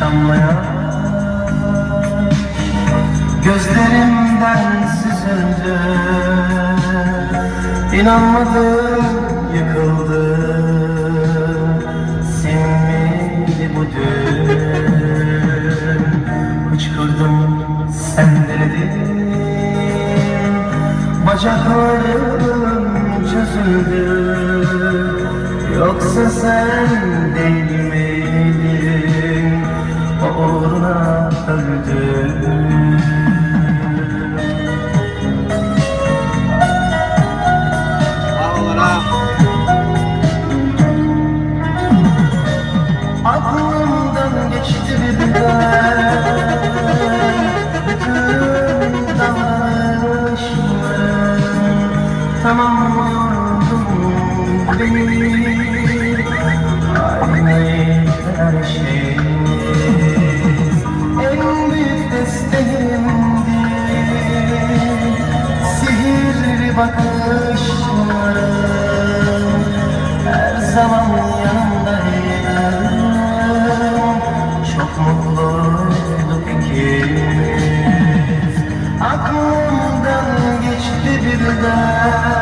damlayan Gözlerimden süzüldü İnanmadım yıkıldım Sinmedi bu dün? Hıçkırdım sen dedin Bacaklarım çözüldü. Yoksa sen değil O uğruna öldüm Sihirli bakışlarım Her zaman yanındaydım Çok mutluyduk ikimiz. Aklımdan geçti birden